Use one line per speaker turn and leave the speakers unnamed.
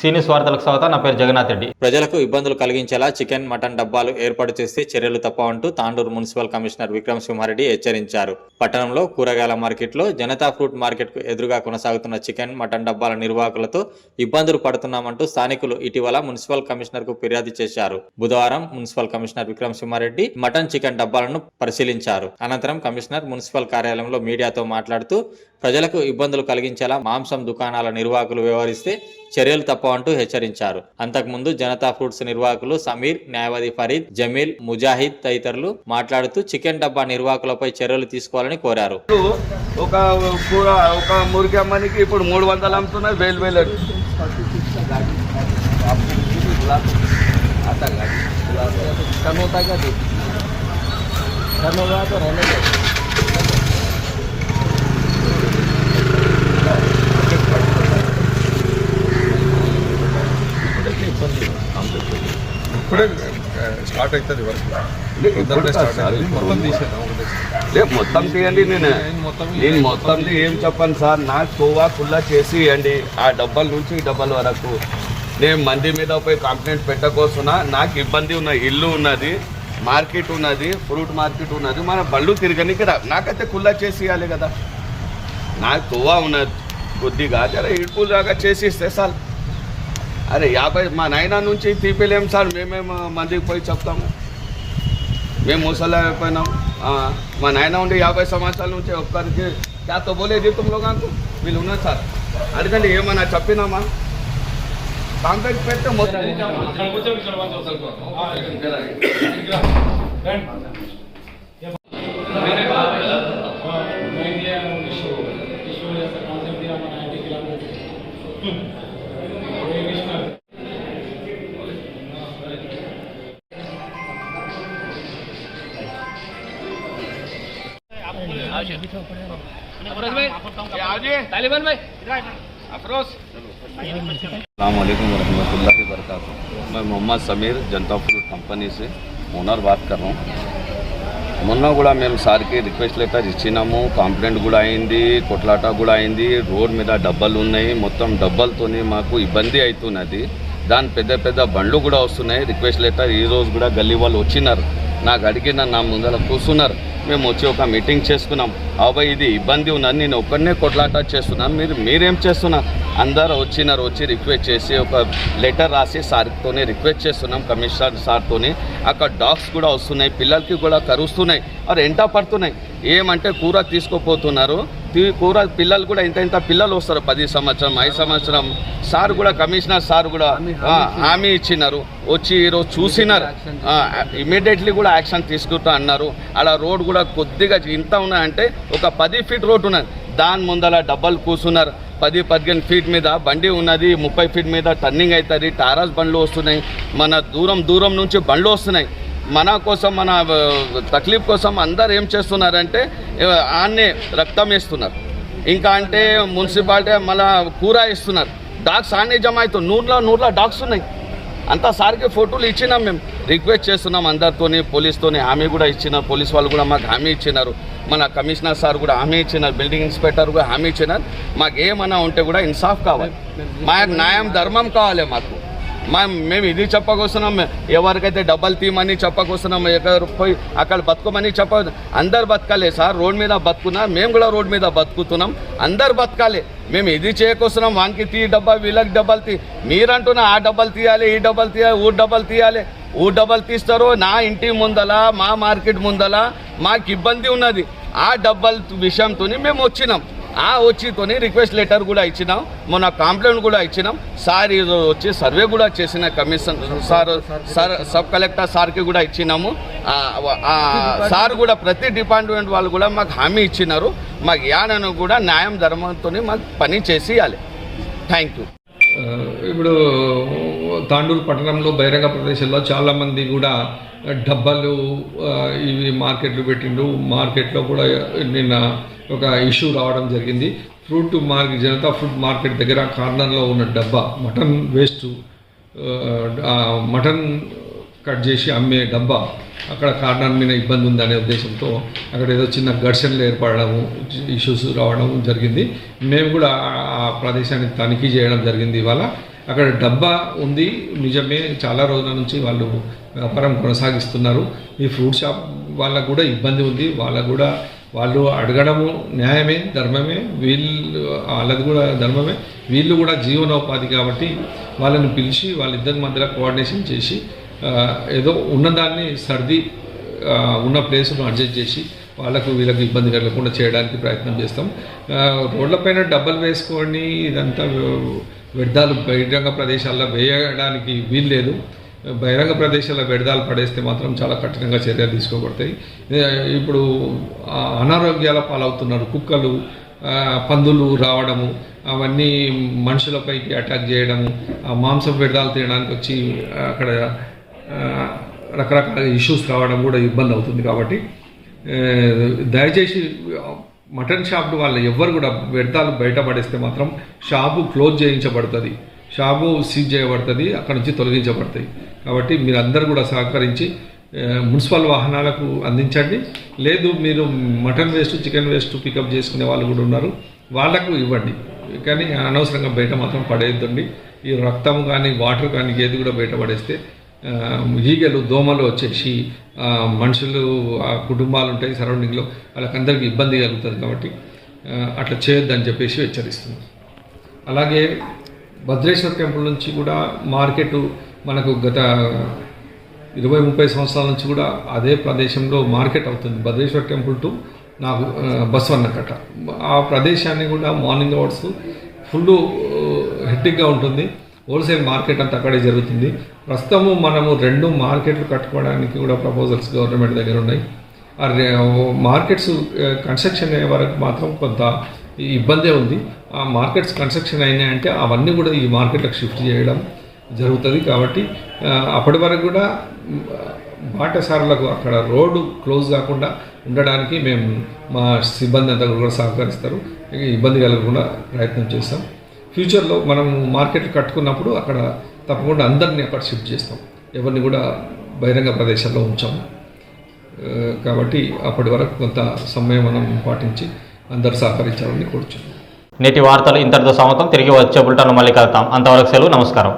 సీనియస్ వార్తలకు స్వాగతం నా పేరు జగన్నాథ్ రెడ్డి.
ప్రజలకు ఇబ్బందులు కలిగించేలా చికెన్ మటన్ డబ్బాలు ఏర్పాటు చేస్తే చర్యలు తప్పవంటూ తాండూరు మున్సిపల్ కమిషనర్ విక్రమ్ సింహారెడ్డి హెచ్చరించారు. పట్టణంలో కూరగాయల మార్కెట్లో జనతా ఫ్రూట్ మార్కెట్కు ఎదురుగా కొనసాగుతున్న చికెన్ మటన్ డబ్బాల నిర్వాహకులతో ఇబ్బందులు పడుతున్నామంటూ స్థానికులు ఇటీవల మున్సిపల్ కమిషనర్కు ఫిర్యాదు చేశారు. బుధవారం municipal commissioner Vikram Simhareddy mutton chicken డబ్బాలను పరిశీలించారు. అనంతరం కమిషనర్ మున్సిపల్ కార్యాలయంలో మీడియాతో మాట్లాడుతూ ప్రజలకు ఇబ్బందులు కలిగించేలా మాంసం దుకాణాల నిర్వాహకులు వ్యవహరిస్తే చర్యలు తప్ప అంటూ హెచ్చరించారు. అంతకుముందు జనతా ఫుడ్స్ నిర్వాహకులు సమీర్ న్యాయవాది ఫరీద్ జమీల్ ముజాహిద్ తదితరులు మాట్లాడుతూ చికెన్ డబ్బా నిర్వాహకులపై చర్యలు తీసుకోవాలని కోరారు.
ఒక ఒక మురికి అమ్మనికి ఇప్పుడు మూడు వందలు అమ్ముతున్నాయి వేలు వేలు కర్ణోదాకా
ఇప్పుడే స్టార్ట్ అవుతుంది వర్క్. మొత్తం
తీయండి నేను
నేను మొత్తం
ఏం చెప్పను సార్ నాకు కోవా కుల్లా చేసి ఇవ్వండి. ఆ డబ్బల నుంచి ఈ డబ్బల వరకు. నేను మంది మీద పోయి కంప్లైంట్ పెట్టకోస్తున్నా నాకు ఇబ్బంది ఉన్నది ఇల్లు ఉన్నది మార్కెట్ ఉన్నది ఫ్రూట్ మార్కెట్ ఉన్నది మన బళ్ళు తిరగనికి రా నాకైతే కుల్లా చేసి ఇవ్వాలి కదా. నాకు కోవా ఉన్నది కొద్దిగా జర దాకా చేసి ఇస్తే సార్ అరే యాభై మా నాయన నుంచి తీపిలేం సార్ మేమేం మందికి పోయి చెప్తాము మేము ముసలి అయిపోయినాం ఆ, మా నాయన ఉండి యాభై సంవత్సరాల నుంచి ఒక్కరికి క్యాతో బోలేదు తుమ్లో కాకు వీళ్ళు ఉన్నారు సార్ అడగండి ఏమన్నా చెప్పినామా కాంటాక్ట్ పెడితే మొత్తం अलैक्म वरहमतुल्लाहि वबरकातुहू मैं मोहम्मद समीर जनता फ्रूट कंपनी से ఓనర్ బాత్ कर रहा हूँ మొన్న కూడా మేము సార్కి రిక్వెస్ట్ లెటర్ ఇచ్చినాము కంప్లైంట్ కూడా అయింది కొట్లాట కూడా అయింది రోడ్ మీద డబ్బాలు ఉన్నాయి మొత్తం డబ్బాలతోని మాకు ఇబ్బంది అవుతున్నది దాని పెద్ద పెద్ద బండ్లు కూడా వస్తున్నాయి రిక్వెస్ట్ లెటర్ ఈ రోజు కూడా గల్లీ వాళ్ళు వచ్చినారు నాకు అడిగిన నా ముందర కూర్చున్నారు మేము వచ్చి ఒక మీటింగ్ చేసుకున్నాం అబ్బాయి ఇది ఇబ్బంది ఉన్నది. నేను ఒక్కడనే కొట్లాట చేస్తున్నాను. మీరు మీరేం చేస్తున్నారు? అందరు వచ్చినారు వచ్చి రిక్వెస్ట్ చేసి ఒక లెటర్ రాసి సార్తోనే రిక్వెస్ట్ చేస్తున్నాం కమిషనర్ సార్తోని. అక్కడ డాగ్స్ కూడా వస్తున్నాయి పిల్లలకి కూడా కరుస్తున్నాయి. మరి ఎంట పడుతున్నాయి. ఏమంటే కూర తీసుకోపోతున్నారు. కూర పిల్లలు కూడా ఇంత ఇంత పిల్లలు వస్తారు పది సంవత్సరం ఐదు సంవత్సరం. సార్ కూడా కమిషనర్ సార్ కూడా హామీ ఇచ్చినారు. వచ్చి ఈరోజు చూసినారు. ఇమీడియట్లీ కూడా యాక్షన్ తీసుకుంటా అన్నారు. అలా రోడ్ కూడా కొద్దిగా ఇంత ఉన్నాయంటే ఒక పది ఫీట్ రోడ్ ఉన్నది. దాని ముందర డబ్బలు కూర్చున్నారు. పది పదిహేను ఫీట్ మీద బండి ఉన్నది ముప్పై ఫీట్ మీద టర్నింగ్ అవుతుంది టారాస్ బండ్లు వస్తున్నాయి. మన దూరం దూరం నుంచి బండ్లు వస్తున్నాయి. మన కోసం మన తక్లీఫ్ కోసం అందరు ఏం చేస్తున్నారంటే ఆన్నే రక్తం వేస్తున్నారు. ఇంకా అంటే మున్సిపాలిటీ మళ్ళా కూర ఇస్తున్నారు డాగ్స్ ఆన్నే జమ అవుతుంది నూరులో నూరులో డాగ్స్ ఉన్నాయి. అంతా సార్కి ఫోటోలు ఇచ్చినాం మేము. రిక్వెస్ట్ చేస్తున్నాం అందరితోని పోలీస్తోని. హామీ కూడా ఇచ్చినారు. పోలీస్ వాళ్ళు కూడా మాకు హామీ ఇచ్చినారు. మన కమిషనర్ సార్ కూడా హామీ ఇచ్చినారు. బిల్డింగ్ ఇన్స్పెక్టర్ కూడా హామీ ఇచ్చినారు. మాకు ఏమన్నా ఉంటే కూడా ఇన్సాఫ్ కావాలి. మాకు న్యాయం ధర్మం కావాలి మాకు. మేము ఇది చెప్పకొస్తున్నాం. ఎవరికైతే డబ్బులు తీయమని చెప్పకొస్తున్నాం ఎక్కడ పోయి అక్కడ బతుకోమని చెప్ప అందరు బతకాలి సార్ రోడ్ మీద బతుకున్నా మేము కూడా రోడ్ మీద బతుకుతున్నాం. అందరు బతకాలి. మేము ఇది చేయకొస్తున్నాం. వానికి తీ డబ్బా వీళ్ళకి డబ్బలు తీ. మీరంటున్నా ఆ డబ్బలు తీయాలి ఈ డబ్బలు తీయాలి ఊరు డబ్బలు తీయాలి. ఊరు డబ్బలు తీస్తారు నా ఇంటి ముందల మా మార్కెట్ ముందల మాకు ఇబ్బంది ఉన్నది. ఆ డబ్బల విషయంతో మేము వచ్చినాం. ఆ వచ్చితోని రిక్వెస్ట్ లెటర్ కూడా ఇచ్చినాం. మొన్న కంప్లైంట్ కూడా ఇచ్చినాం. సార్ ఈరోజు వచ్చి సర్వే కూడా చేసిన commission sir sir sub collector సార్కి కూడా ఇచ్చినాము. సార్ కూడా ప్రతి డిపార్ట్మెంట్ వాళ్ళు కూడా మాకు హామీ ఇచ్చినారు. మాకు యానను కూడా న్యాయం ధర్మంతో మాకు పని చేసి ఇవ్వాలి. థ్యాంక్ యూ
ఇప్పుడు తాండూరు పట్టణంలో బహిరంగ ప్రదేశాల్లో చాలామంది కూడా డబ్బాలు ఇవి మార్కెట్లు పెట్టిండ్రు. మార్కెట్లో కూడా నిన్న ఒక ఇష్యూ రావడం జరిగింది. Fruit market Janata fruit market దగ్గర కార్నర్లో ఉన్న డబ్బా మటన్ వేస్ట్ మటన్ కట్ చేసి అమ్మే డబ్బా అక్కడ కార్నర్ మీద ఇబ్బంది ఉందనే ఉద్దేశంతో అక్కడ ఏదో చిన్న ఘర్షణలు ఏర్పడము ఇష్యూస్ రావడం జరిగింది. మేము కూడా ఆ ప్రదేశాన్ని తనిఖీ చేయడం జరిగింది ఇవాళ. అక్కడ డబ్బా ఉంది. నిజమే చాలా రోజుల నుంచి వాళ్ళు వ్యాపారం కొనసాగిస్తున్నారు. ఈ ఫ్రూట్ షాప్ వాళ్ళకు కూడా ఇబ్బంది ఉంది. వాళ్ళకు కూడా వాళ్ళు అడగడము న్యాయమే ధర్మమే. వీళ్ళు వాళ్ళది కూడా ధర్మమే. వీళ్ళు కూడా జీవనోపాధి కాబట్టి వాళ్ళని పిలిచి వాళ్ళిద్దరి మధ్యలో కోఆర్డినేషన్ చేసి ఏదో ఉన్నదాన్ని సర్ది ఉన్న ప్లేస్ను అడ్జస్ట్ చేసి వాళ్ళకు వీళ్ళకి ఇబ్బంది కలగకుండా చేయడానికి ప్రయత్నం చేస్తాం. రోడ్లపైన డబ్బలు వేసుకొని ఇదంతా వ్యర్థాలు బహిరంగ ప్రదేశాల్లో వేయడానికి వీలు లేదు బహిరంగ ప్రదేశాల్లో వ్యర్థాలు పడేస్తే మాత్రం చాలా కఠినంగా చర్యలు తీసుకోబడతాయి. ఇప్పుడు అనారోగ్యాల పాలవుతున్నారు. కుక్కలు పందులు రావడము అవన్నీ మనుషులపైకి అటాక్ చేయడము ఆ మాంసం వ్యర్థాలు తినడానికి వచ్చి అక్కడ రకరకాల ఇష్యూస్ రావడం కూడా ఇబ్బంది అవుతుంది కాబట్టి దయచేసి మటన్ షాప్ వాళ్ళు ఎవ్వరు కూడా వ్యర్థాలు బయటపడేస్తే మాత్రం షాపు క్లోజ్ చేయించబడుతుంది. షాపు సీజ్ చేయబడుతుంది అక్కడ నుంచి తొలగించబడతాయి కాబట్టి మీరందరూ కూడా సహకరించి మున్సిపల్ వాహనాలకు అందించండి. లేదు మీరు mutton waste chicken waste pickup చేసుకునే వాళ్ళు కూడా ఉన్నారు. వాళ్ళకు ఇవ్వండి. కానీ అనవసరంగా బయట మాత్రం పడేయద్దండి. ఈ రక్తం కానీ వాటర్ కానీ ఏది కూడా బయట పడేస్తే ఈగలు దోమలు వచ్చేసి మనుషులు ఆ కుటుంబాలు ఉంటాయి సరౌండింగ్లో వాళ్ళకందరికీ ఇబ్బంది కలుగుతుంది కాబట్టి అట్లా చేయొద్దని చెప్పేసి హెచ్చరిస్తున్నాం అలాగే భద్రేశ్వర టెంపుల్ నుంచి కూడా మార్కెట్ మనకు గత ఇరవై ముప్పై సంవత్సరాల నుంచి కూడా అదే ప్రదేశంలో మార్కెట్ అవుతుంది. భద్రేశ్వర టెంపుల్ టు నాకు ఆ, బసవన్నకట్ట ఆ ప్రదేశాన్ని కూడా మార్నింగ్ అవర్స్ ఫుల్ హెట్టిక్గా ఉంటుంది. హోల్సేల్ మార్కెట్ అంతా అక్కడే జరుగుతుంది. ప్రస్తుతము మనము రెండు మార్కెట్లు కట్టుకోవడానికి కూడా ప్రపోజల్స్ గవర్నమెంట్ దగ్గర ఉన్నాయి. మార్కెట్స్ కన్స్ట్రక్షన్ అయ్యే వరకు మాత్రం కొంత ఇబ్బందే ఉంది. ఆ మార్కెట్స్ కన్స్ట్రక్షన్ అయినాయంటే అవన్నీ కూడా ఈ మార్కెట్లకు షిఫ్ట్ చేయడం జరుగుతుంది కాబట్టి అప్పటి వరకు కూడా మ్, బాటసారులకు అక్కడ రోడ్డు క్లోజ్ కాకుండా ఉండడానికి మేము మా సిబ్బంది అంతా కూడా సహకరిస్తారు. ఇబ్బంది కలగకుండా ప్రయత్నం చేస్తాం. ఫ్యూచర్లో మనం మార్కెట్ కట్టుకున్నప్పుడు అక్కడ తప్పకుండా అందరినీ అక్కడ షిఫ్ట్ చేస్తాం. ఎవరిని కూడా బహిరంగ ప్రదేశాల్లో ఉంచాము కాబట్టి అప్పటి వరకు కొంత సమయం మనం పాటించి అందరు సహకరించాలని కోరుచున్నాం.
నేటి వార్తలు ఇంతటితో సమతం తిరిగి వచ్చే బుల్టన్ మళ్ళీ కలుతాం అంతవరకు సెలవు. నమస్కారం.